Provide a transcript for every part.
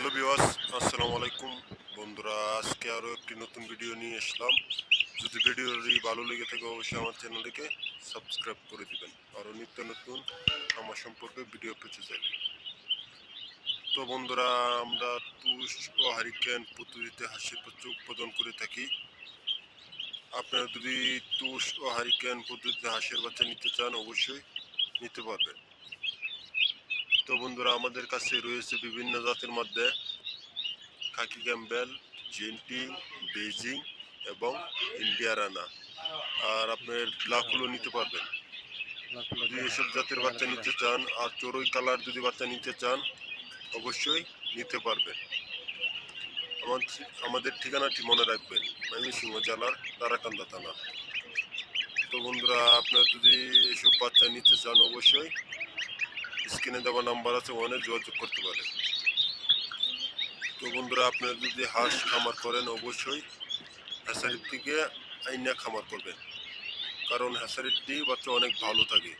Hello বিওয়াস আসসালামু আলাইকুম। বন্ধুরা, আজকে আরও একটি নতুন ভিডিও নিয়ে আসলাম। যদি ভিডিওটি ভালো লেগে থাকে, অবশ্যই আমার চ্যানেলটিকে সাবস্ক্রাইব করে দিবেন। আরও নিত্য নতুন আমার সম্পর্কে ভিডিও পেতে চাইলে। তো বন্ধুরা, আমরা তুষ ও হারিকেন পদ্ধতিতে হাসির বাচ্চা উৎপাদন করে থাকি। আপনারা যদি তুষ ও হারিকেন পদ্ধতিতে হাঁসের বাচ্চা নিতে চান, অবশ্যই নিতে পারবেন। তো বন্ধুরা, আমাদের কাছে রয়েছে বিভিন্ন জাতের মধ্যে খাকি ক্যাম্বেল, জেন্টি বেজিং এবং ইন্ডিয়া রানা। আর আপনার ব্ল্যাকগুলো নিতে পারবেন। যদি এসব জাতের বাচ্চা নিতে চান আর চড়ুই কালার যদি বাচ্চা নিতে চান, অবশ্যই নিতে পারবেন। আমাদের ঠিকানাটি মনে রাখবেন, ময়মনসিংহ জেলার তারাকান্দা থানা। তো বন্ধুরা, আপনারা যদি এসব বাচ্চা নিতে চান, অবশ্যই স্ক্রিনে দেওয়া নাম্বার আছে, ওখানে যোগাযোগ করতে পারেন। তো বন্ধুরা, আপনারা যদি হাঁস খামার করেন, অবশ্যই হ্যাসারির থেকে আইনা খামার করবেন। কারণ হ্যাসারির দিয়ে বাচ্চা অনেক ভালো থাকে।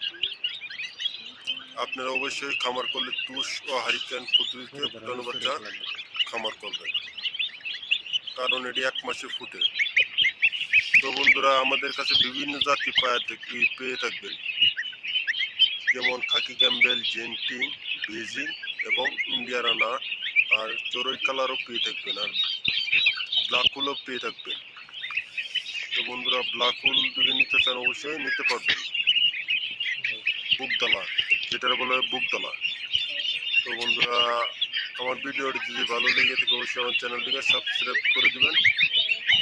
আপনারা অবশ্যই খামার করলে তুষ ও হারিকেন পদ্ধতিতে ফুটানো বাচ্চা খামার করবেন। কারণ এটি এক মাসে ফুটে। তো বন্ধুরা, আমাদের কাছে বিভিন্ন জাতি পায়ে পেয়ে থাকবেন। যেমন খাকি ক্যাম্বেল জেন্টিং বেজিং এবং ইন্ডিয়া রানা আর চড়ই কালারও পেয়ে থাকবেন আর ব্ল্যাক হুলও পেয়ে থাকবেন। তো বন্ধুরা ব্ল্যাক হুল যদি নিতে চান অবশ্যই নিতে পারবেন। বুকতলা যেটা বলে বুকতলা তো বন্ধুরা, আমার ভিডিওটি যদি ভালো লেগে থাকে, অবশ্যই আমার চ্যানেলটিকে সাবস্ক্রাইব করে দেবেন।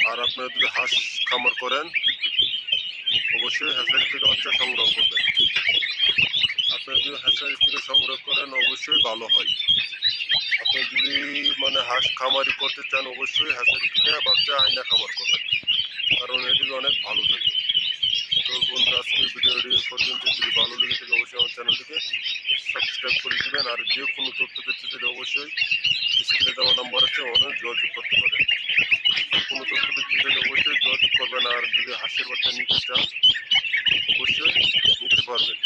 আর আপনারা যদি হাঁস খামার করেন অবশ্যই হ্যাসারি থেকে বাচ্চা সংগ্রহ করবেন। আপনারা যদি হ্যাচারি থেকে সংগ্রহ করেন, অবশ্যই ভালো হয়। আপনি যদি মানে হাঁস খামারি করতে চান, অবশ্যই হ্যাচারি থেকে বাচ্চা আয়না খামার করবেন কারণ এটি অনেক ভালো থাকে। তো বন্ধু আজকের ভিডিওটি পর্যন্ত। যদি ভালো লেগে থাকে, অবশ্যই আমার চ্যানেলটিকে সাবস্ক্রাইব করে দেবেন। আর যে কোনো তথ্য পেতে অবশ্যই স্ক্রিনে দেওয়া নাম্বার আছে অনেক যোগাযোগ করতে পারে। কোনো তথ্য পেতে অবশ্যই যোগাযোগ করবেন আর যদি হাসির বাচ্চা নিতে চান, অবশ্যই নিতে পারবেন।